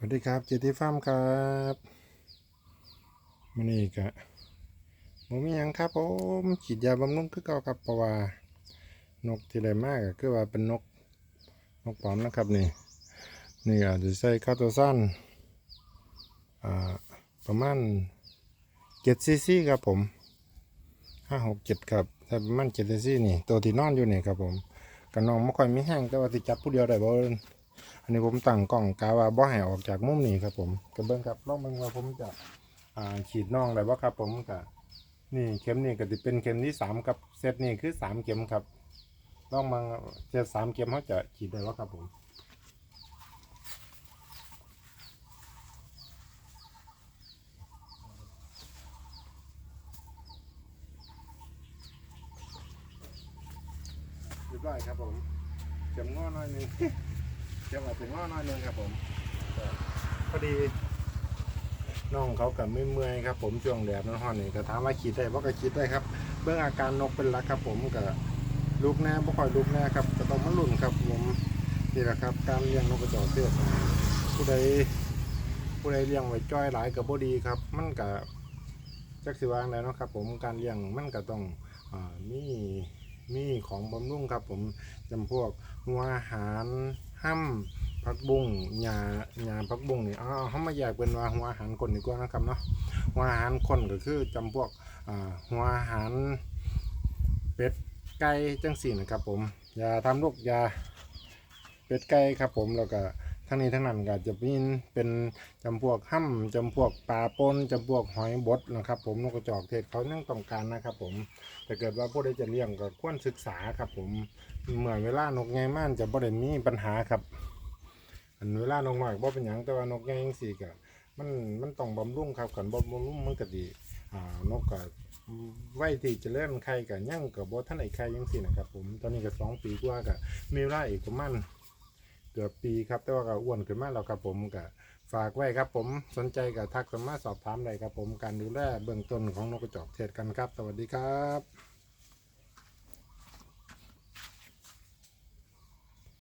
วัสดีครับเจติฟาร์มครับมันนี่กะบ่มียังครับผมฉีดยาบำรุงคือเก่าครับเพราะว่านกที่ได้มากก็คือว่าเป็นนกนกปลอมนะครับนี่นี่อาจจะใส่คาโตซันอ่าประมาณ7ซีซีครับผม5 6 7ครับใส่ประมาณ7ซีซีนี่ตัวที่นอนอยู่นี่ครับผมกับน้องไม่ค่อยมีแห้งแต่ว่าสิจับผู้เดียวได้บ่ อันนี้ผมตั้งกล้องกาว่าบ่ให้ออกจากมุมนี้ครับผมกระเบื้องครับลองเบิ่งว่าผมจะอ่าฉีดน่องได้บ่ครับ ผมก็นี่เข็มนี่ก็จะเป็นเข็มที่สามครับเซตนี่คือสามเข็มครับลองมาเซตสามเข็มเขาจะฉีดได้บ่ครับผมเรียบร้อยครับผมเข็มง้อน้อยนึง เดี๋ยวมาถึงว่าน้อยหนึงครับผมก็พอดีน้องเขากับเมื่อยครับผมช่วงแดดร้อนๆนี่ก็ถามว่าขีดได้บ่ก็ขีดได้ครับ เบื้องอาการนกเป็นหลักครับ ผมกับลูกแน่บ่ค่อยลูกแน่ครับก็ต้องมาลุ่นครับผมนี่แหละครับ การเลี้ยงนกกระจอกเทศผู้ใดผู้ใดเลี้ยงไว้จ้อยหลายกับบ่ดีครับ มันก็จักสิวางได้เนาะครับ ผมการเลี้ยงมันก็ต้องอ่ามีมีของบำรุงครับ ผมจำพวกหัวอาหาร ห้ำผักบุ้งหญ้าหญ้าผักบุ้งนี่เอาเอาเขามาแยกเป็นว่าหัวอาหารคนดีกว่านะครับเนาะหัวอาหารคนก็คือจำพวกอ่าหัวอาหารเป็ดไก่จังสี่นะครับผมยาทำลูกยาเป็ดไก่ครับผมแล้วก็ทั้งนี้ทั้งนั้นก็จะมีเป็นจำพวกห้ำจำพวกปลาปนจำพวกหอยบดนะครับผมนกกระจอกเทศเขานั่งต้องการนะครับผมถ้าเกิดว่าผู้ใดจะเลี้ยงก็ควรศึกษาครับผม เหมื่อเวลานกไงม่านจะบ่ได้มีปัญหาครับ อันเวลานกมากบ่เป็นหยังแต่ว่านกไงจังซี่ก็มันมันต้องบำรุงครับกันบ่บำรุงมันก็ดีอ่านกก็ไว้ที่จะเล่นไข่ก็ยังก็บ่ทันไอ้ไข่จังซี่นะครับผมตอนนี้ก็สองปีกว่าก็มีเวลาอีกประมาณเกือบปีครับแต่ว่าก็อ้วนขึ้นมาแล้วครับผมก็ฝากไว้ครับผมสนใจก็ทักสามารถสอบถามได้ครับผมการดูแลเบื้องต้นของนกกระจอกเทศกันครับ สวัสดีครับ